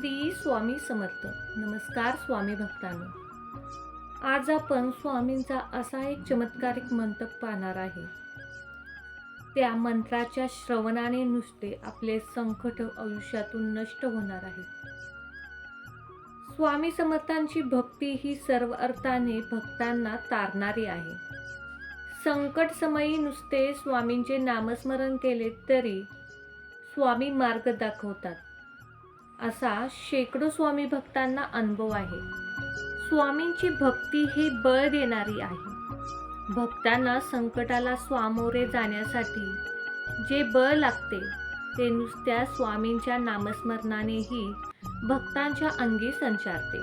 श्री स्वामी समर्थ. नमस्कार स्वामी भक्तांनो. आज आपण स्वामींचा असा एक चमत्कारिक मंतप पाहणार आहे. त्या मंत्राच्या श्रवणाने नुसते आपले संकट आयुष्यातून नष्ट होणार आहे. स्वामी समर्थांची भक्ती ही सर्व अर्थाने भक्तांना तारणारी आहे. संकट समयी नुसते स्वामींचे नामस्मरण केले तरी स्वामी मार्ग दाखवतात. असा शेकडो स्वामी भक्तांना अनुभव आहे. स्वामींची भक्ती ही बळ देणारी आहे. भक्तांना संकटाला स्वामोरे जाण्यासाठी जे बळ लागते ते नुसत्या स्वामींच्या नामस्मरणानेही भक्तांच्या अंगी संचारते.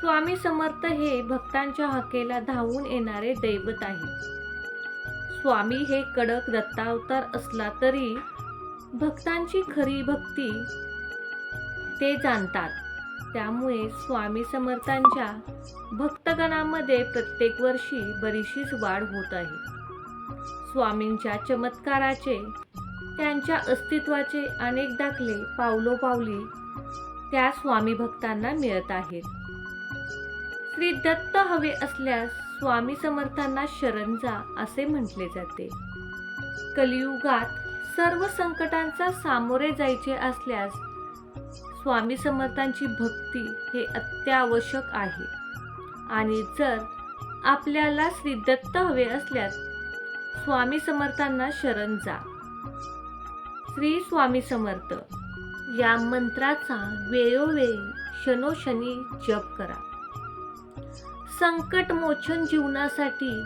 स्वामी समर्थ हे भक्तांच्या हाकेला धावून येणारे दैवत आहे स्वामी हे कडक दत्तावतार असला तरी भक्तांची खरी भक्ती ते जाणतात. त्यामुळे स्वामी समर्थांच्या भक्तगणामध्ये प्रत्येक वर्षी बरीचशीच वाढ होत आहे. स्वामींच्या चमत्काराचे त्यांच्या अस्तित्वाचे अनेक दाखले पावलोपावली त्या स्वामी भक्तांना मिळत आहेत. श्री दत्त हवे असल्यास स्वामी समर्थांना शरण जा असे म्हटले जाते. कलियुगात सर्व संकटांचा सामोरे जायचे असल्यास स्वामी समर्थांची भक्ती हे अत्यावश्यक आहे. आणि जर आपल्याला श्री दत्त हवे असल्यास स्वामी समर्थांना शरण जा. श्री स्वामी समर्थ या मंत्राचा वेळोवेळी क्षणोक्षणी जप करा. संकट मोचन जीवनासाठी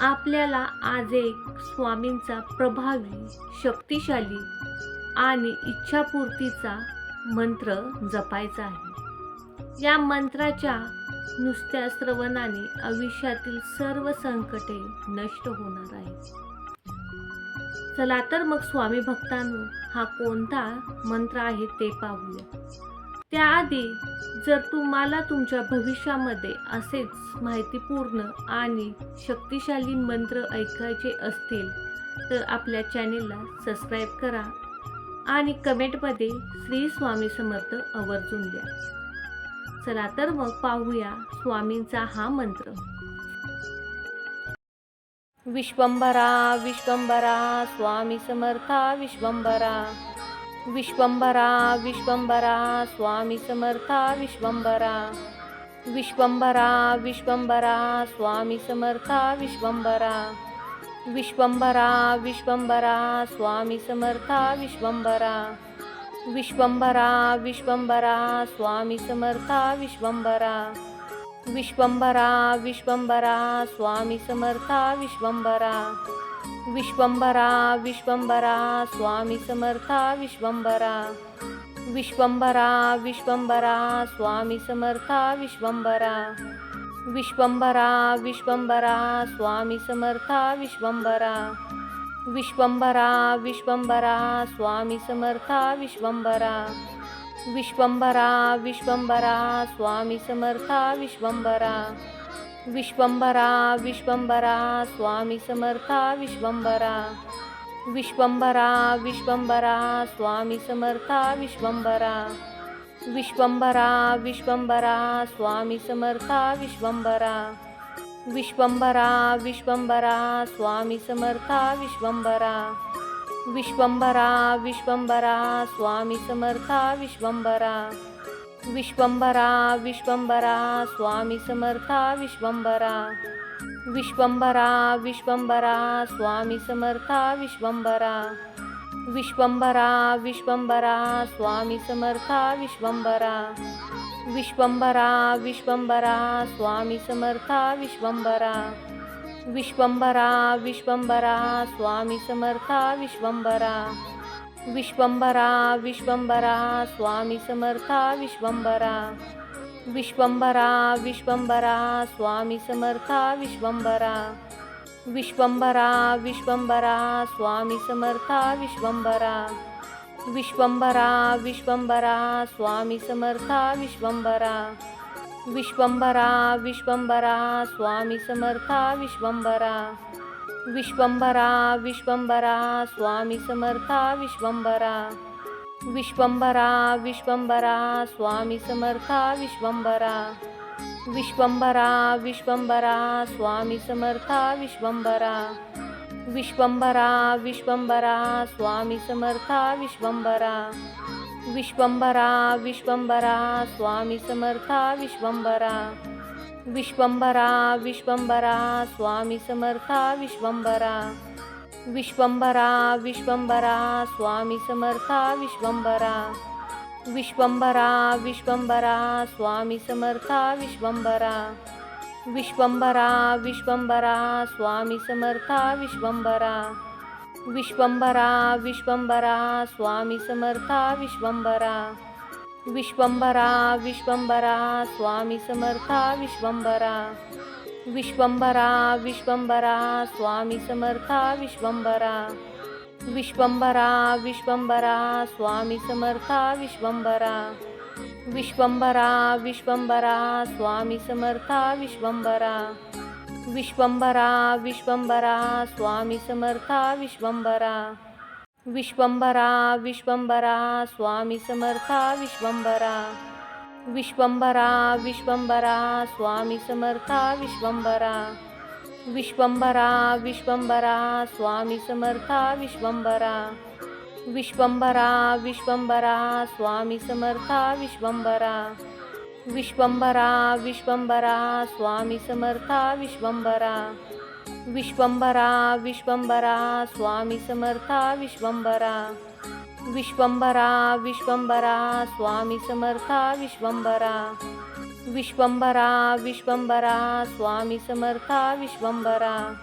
आपल्याला आज एक स्वामींचा प्रभावी शक्तिशाली आणि इच्छापूर्तीचा मंत्र जपायचा आहे. या मंत्राच्या नुसत्या श्रवणाने आयुष्यातील सर्व संकटे नष्ट होणार आहेत. चला तर मग स्वामी भक्तांनो हा कोणता मंत्र आहे ते पाहूया. त्याआधी जर तुम्हाला तुमच्या भविष्यामध्ये असेच माहितीपूर्ण आणि शक्तिशाली मंत्र ऐकायचे असतील तर आपल्या चॅनेलला सबस्क्राईब करा आणि कमेंटमध्ये श्री स्वामी समर्थ आवर्जून द्या. चला तर मग पाहूया स्वामींचा हा मंत्र. विश्वंभरा विश्वंभरा स्वामी समर्था विश्वंभरा. विश्वंभरा विश्वंभरा स्वामी समर्था विश्वंभरा. विश्वंभरा विश्वंभरा स्वामी समर्था विश्वंभरा. विश्वंभरा विश्वंभरा स्वामी समर्था विश्वंभरा. विश्वंभरा विश्वंभरा स्वामी समर्था विश्वंभरा. विश्वंभरा विश्वंभरा स्वामी समर्था विश्वंभरा. विश्वंभरा विश्वंभरा स्वामी समर्था विश्वंभरा. विश्वंभरा विश्वंभरा स्वामी समर्था विश्वंभरा. विश्वंभरा विश्वंभरा स्वामी समर्था विश्वंभरा विश्वंभरा विश्वंभरा स्वामी समर्था विश्वंभरा विश्वंभरा विश्वंभरा स्वामी समर्था विश्वंभरा विश्वंभरा विश्वंभरा स्वामी समर्था विश्वंभरा विश्वंभरा विश्वंभरा स्वामी समर्था विश्वंभरा विश्वंभरा विश्वंभरा स्वामी समर्था विश्वंभरा. विश्वंभरा विश्वंभरा स्वामी समर्था विश्वंभरा. विश्वंभरा विश्वंभरा स्वामी समर्था विश्वंभरा. विश्वंभरा विश्वंभरा स्वामी समर्था विश्वंभरा. विश्वंभरा विश्वंभरा स्वामी समर्था विश्वंभरा. विश्वंभरा विश्वंभरा स्वामी समर्था विश्वंभरा. विश्वंभरा विश्वंभरा स्वामी समर्था विश्वंभरा. विश्वंभरा विश्वंभरा स्वामी समर्था विश्वंभरा. विश्वंभरा विश्वंभरा स्वामी समर्था विश्वंभरा. विश्वंभरा विश्वंभरा स्वामी समर्था विश्वंभरा. विश्वंभरा विश्वंभरा स्वामी समर्था विश्वंभरा. विश्वंभरा विश्वंभरा स्वामी समर्था विश्वंभरा. विश्वंभरा विश्वंभरा स्वामी समर्था विश्वंभरा. विश्वंभरा विश्वंभरा स्वामी समर्था विश्वंभरा. विश्वंभरा विश्वंभरा स्वामी समर्था विश्वंभरा. विश्वंभरा विश्वंभरा स्वामी समर्था विश्वंभरा विश्वंभरा विश्वंभरा स्वामी समर्था विश्वंभरा विश्वंभरा विश्वंभरा स्वामी समर्था विश्वंभरा विश्वंभरा विश्वंभरा स्वामी समर्था विश्वंभरा विश्वंभरा विश्वंभरा स्वामी समर्था विश्वंभरा विश्वंभरा विश्वंभरा स्वामी समर्था विश्वंभरा. विश्वंभरा विश्वंभरा स्वामी समर्था विश्वंभरा. विश्वंभरा विश्वंभरा स्वामी समर्था विश्वंभरा. विश्वंभरा विश्वंभरा स्वामी समर्था विश्वंभरा. विश्वंभरा विश्वंभरा स्वामी समर्था विश्वंभरा. विश्वंभरा विश्वंभरा स्वामी समर्था विश्वंभरा विश्वंभरा विश्वंभरा स्वामी समर्था विश्वंभरा विश्वंभरा विश्वंभरा स्वामी समर्था विश्वंभरा विश्वंभरा विश्वंभरा स्वामी समर्था विश्वंभरा विश्वंभरा विश्वंभरा स्वामी समर्था विश्वंभरा विश्वंभरा विश्वंभरा स्वामी समर्था विश्वंभरा. विश्वंभरा विश्वंभरा स्वामी समर्था विश्वंभरा. विश्वंभरा विश्वंभरा स्वामी समर्था विश्वंभरा. विश्वंभरा विश्वंभरा स्वामी समर्था विश्वंभरा. विश्वंभरा विश्वंभरा स्वामी समर्था विश्वंभरा. विश्वंभरा विश्वंभरा स्वामी समर्था विश्वंभरा.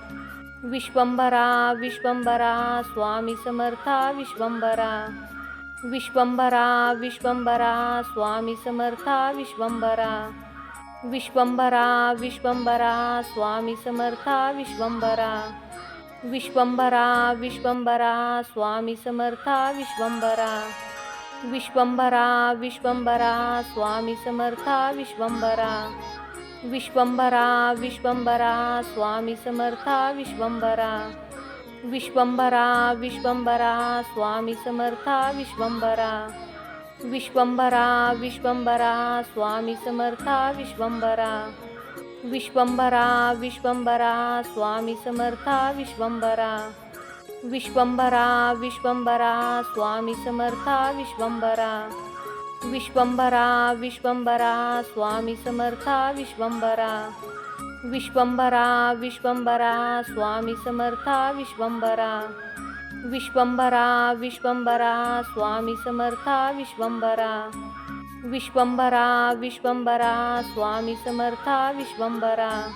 विश्वंभरा विश्वंभरा स्वामी समर्था विश्वंभरा. विश्वंभरा विश्वंभरा स्वामी समर्था विश्वंभरा. विश्वंभरा विश्वंभरा स्वामी समर्था विश्वंभरा. विश्वंभरा विश्वंभरा स्वामी समर्था विश्वंभरा. विश्वंभरा विश्वंभरा स्वामी समर्था विश्वंभरा. विश्वंभरा विश्वंभरा स्वामी समर्था विश्वंभरा. विश्वंभरा विश्वंभरा स्वामी समर्था विश्वंभरा. विश्वंभरा विश्वंभरा स्वामी समर्था विश्वंभरा. विश्वंभरा विश्वंभरा स्वामी समर्था विश्वंभरा. विश्वंभरा विश्वंभरा स्वामी समर्था विश्वंभरा. विश्वंभरा विश्वंभरा स्वामी समर्था विश्वंभरा. विश्वंभरा विश्वंभरा स्वामी समर्था विश्वंभरा. विश्वंभरा विश्वंभरा स्वामी समर्था विश्वंभरा. विश्वंभरा विश्वंभरा स्वामी समर्था विश्वंभरा.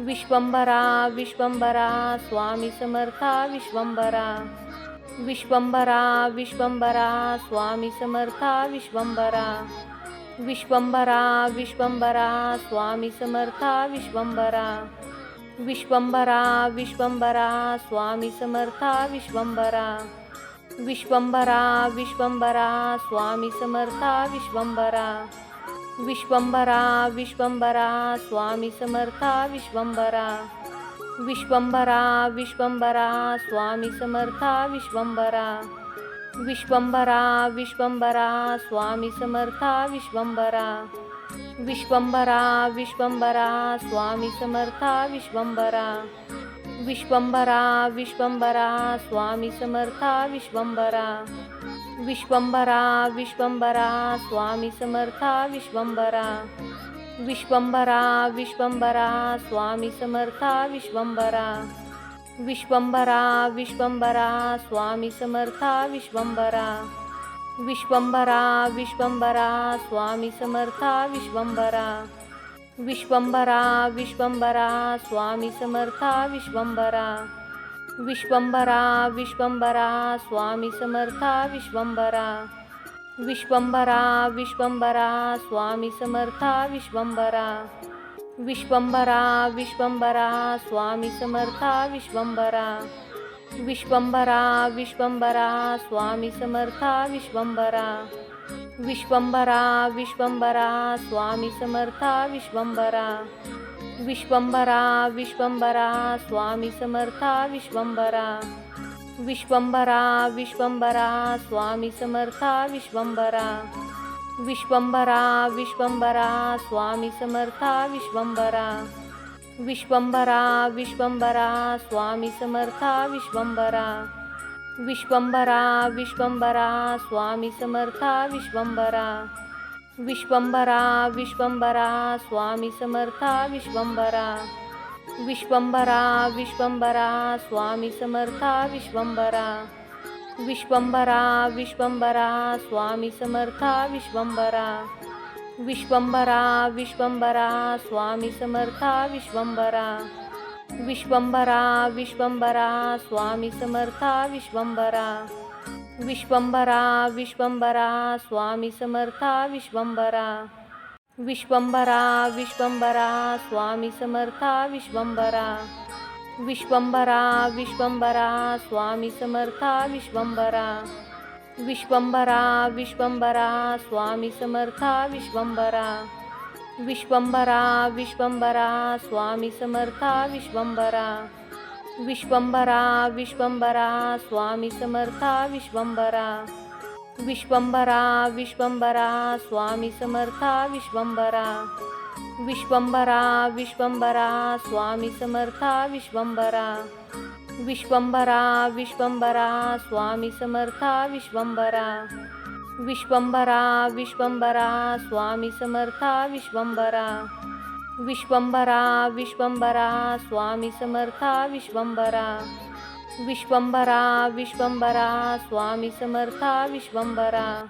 विश्वंभरा विश्वंभरा स्वामी समर्था विश्वंभरा. विश्वंभरा विश्वंभरा स्वामी समर्था विश्वंभरा. विश्वंभरा विश्वंभरा स्वामी समर्था विश्वंभरा. विश्वंभरा विश्वंभरा स्वामी समर्था विश्वंभरा. विश्वंभरा विश्वंभरा स्वामी समर्था विश्वंभरा. विश्वंभरा विश्वंभरा स्वामी समर्था विश्वंभरा. विश्वंभरा विश्वंभरा स्वामी समर्था विश्वंभरा. विश्वंभरा विश्वंभरा स्वामी समर्था विश्वंभरा. विश्वंभरा विश्वंभरा स्वामी समर्था विश्वंभरा. विश्वंभरा विश्वंभरा स्वामी समर्था विश्वंभरा. विश्वंभरा विश्वंभरा स्वामी समर्था विश्वंभरा विश्वंभरा विश्वंभरा स्वामी समर्था विश्वंभरा विश्वंभरा विश्वंभरा स्वामी समर्था विश्वंभरा विश्वंभरा विश्वंभरा स्वामी समर्था विश्वंभरा विश्वंभरा विश्वंभरा स्वामी समर्था विश्वंभरा विश्वंभरा विश्वंभरा स्वामी समर्था विश्वंभरा. विश्वंभरा विश्वंभरा स्वामी समर्था विश्वंभरा. विश्वंभरा विश्वंभरा स्वामी समर्था विश्वंभरा. विश्वंभरा विश्वंभरा स्वामी समर्था विश्वंभरा. विश्वंभरा विश्वंभरा स्वामी समर्था विश्वंभरा. विश्वंभरा विश्वंभरा स्वामी समर्था विश्वंभरा. विश्वंभरा विश्वंभरा स्वामी समर्था विश्वंभरा. विश्वंभरा विश्वंभरा स्वामी समर्था विश्वंभरा. विश्वंभरा विश्वंभरा स्वामी समर्था विश्वंभरा. विश्वंभरा विश्वंभरा स्वामी समर्था विश्वंभरा. विश्वंभरा विश्वंभरा स्वामी समर्था विश्वंभरा विश्वंभरा विश्वंभरा स्वामी समर्था विश्वंभरा विश्वंभरा विश्वंभरा स्वामी समर्था विश्वंभरा विश्वंभरा विश्वंभरा स्वामी समर्था विश्वंभरा विश्वंभरा विश्वंभरा स्वामी समर्था विश्वंभरा विश्वंभरा विश्वंभरा स्वामी समर्था विश्वंभरा. विश्वंभरा विश्वंभरा स्वामी समर्था विश्वंभरा. विश्वंभरा विश्वंभरा स्वामी समर्था विश्वंभरा. विश्वंभरा विश्वंभरा स्वामी समर्था विश्वंभरा. विश्वंभरा विश्वंभरा स्वामी समर्था विश्वंभरा. विश्वंभरा विश्वंभरा स्वामी समर्था विश्वंभरा. विश्वंभरा विश्वंभरा स्वामी समर्था विश्वंभरा. विश्वंभरा विश्वंभरा स्वामी समर्था विश्वंभरा. विश्वंभरा विश्वंभरा स्वामी समर्था विश्वंभरा. विश्वंभरा विश्वंभरा स्वामी समर्था विश्वंभरा. विश्वंभरा विश्वंभरा स्वामी समर्था विश्वंभरा. विश्वंभरा विश्वंभरा स्वामी समर्था विश्वंभरा.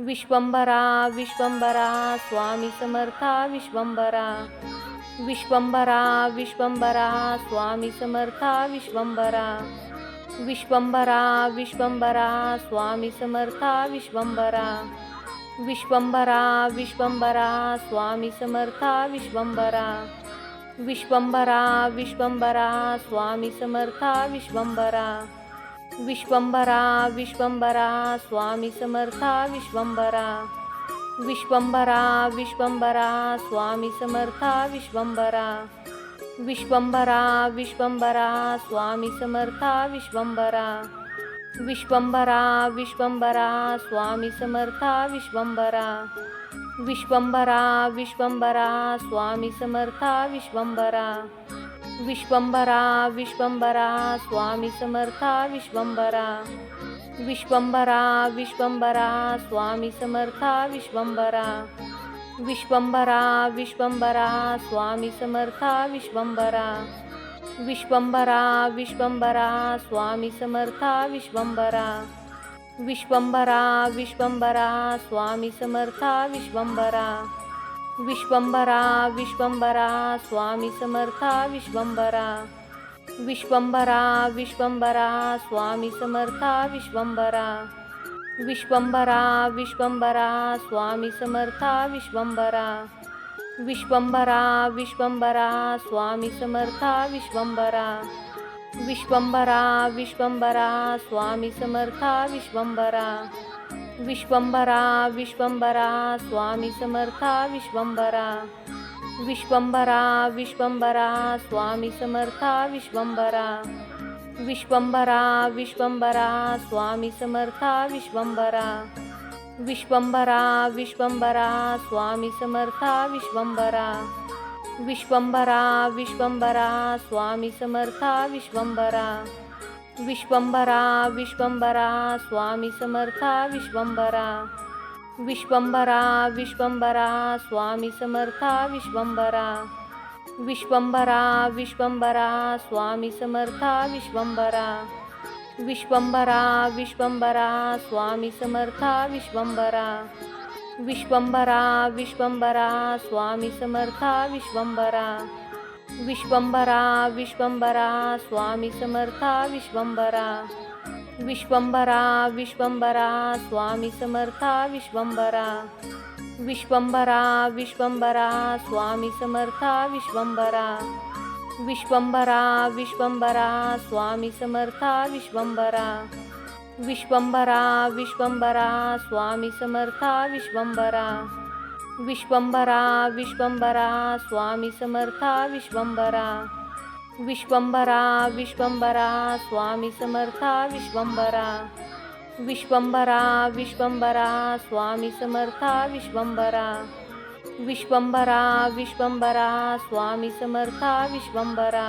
विश्वंभरा विश्वंभरा स्वामी समर्था विश्वंभरा. विश्वंभरा विश्वंभरा स्वामी समर्था विश्वंभरा. विश्वंभरा विश्वंभरा स्वामी समर्था विश्वंभरा. विश्वंभरा विश्वंभरा स्वामी समर्था विश्वंभरा. विश्वंभरा विश्वंभरा स्वामी समर्था विश्वंभरा. विश्वंभरा विश्वंभरा स्वामी समर्था विश्वंभरा. विश्वंभरा विश्वंभरा स्वामी समर्था विश्वंभरा. विश्वंभरा विश्वंभरा स्वामी समर्था विश्वंभरा. विश्वंभरा विश्वंभरा स्वामी समर्था विश्वंभरा. विश्वंभरा विश्वंभरा स्वामी समर्था विश्वंभरा. विश्वंभरा विश्वंभरा स्वामी समर्था विश्वंभरा. विश्वंभरा विश्वंभरा स्वामी समर्था विश्वंभरा. विश्वंभरा विश्वंभरा स्वामी समर्था विश्वंभरा. विश्वंभरा विश्वंभरा स्वामी समर्था विश्वंभरा. विश्वंभरा विश्वंभरा स्वामी समर्था विश्वंभरा. विश्वंभरा विश्वंभरा स्वामी समर्था विश्वंभरा. विश्वंभरा विश्वंभरा स्वामी समर्था विश्वंभरा. विश्वंभरा विश्वंभरा स्वामी समर्था विश्वंभरा. विश्वंभरा विश्वंभरा स्वामी समर्था विश्वंभरा. विश्वंभरा विश्वंभरा स्वामी समर्था विश्वंभरा. विश्वंभरा विश्वंभरा स्वामी समर्था विश्वंभरा. विश्वंभरा विश्वंभरा स्वामी समर्था विश्वंभरा. विश्वंभरा विश्वंभरा स्वामी समर्था विश्वंभरा. विश्वंभरा विश्वंभरा स्वामी समर्था विश्वंभरा विश्वंभरा विश्वंभरा स्वामी समर्था विश्वंभरा विश्वंभरा विश्वंभरा स्वामी समर्था विश्वंभरा विश्वंभरा विश्वंभरा स्वामी समर्था विश्वंभरा विश्वंभरा विश्वंभरा स्वामी समर्था विश्वंभरा विश्वंभरा विश्वंभरा स्वामी समर्था विश्वंभरा. विश्वंभरा विश्वंभरा स्वामी समर्था विश्वंभरा. विश्वंभरा विश्वंभरा स्वामी समर्था विश्वंभरा. विश्वंभरा विश्वंभरा स्वामी समर्था विश्वंभरा. विश्वंभरा विश्वंभरा स्वामी समर्था विश्वंभरा. विश्वंभरा विश्वंभरा स्वामी समर्था विश्वंभरा. विश्वंभरा विश्वंभरा स्वामी समर्था विश्वंभरा. विश्वंभरा विश्वंभरा स्वामी समर्था विश्वंभरा. विश्वंभरा विश्वंभरा स्वामी समर्था विश्वंभरा. विश्वंभरा विश्वंभरा स्वामी समर्था विश्वंभरा. विश्वंभरा विश्वंभरा स्वामी समर्था विश्वंभरा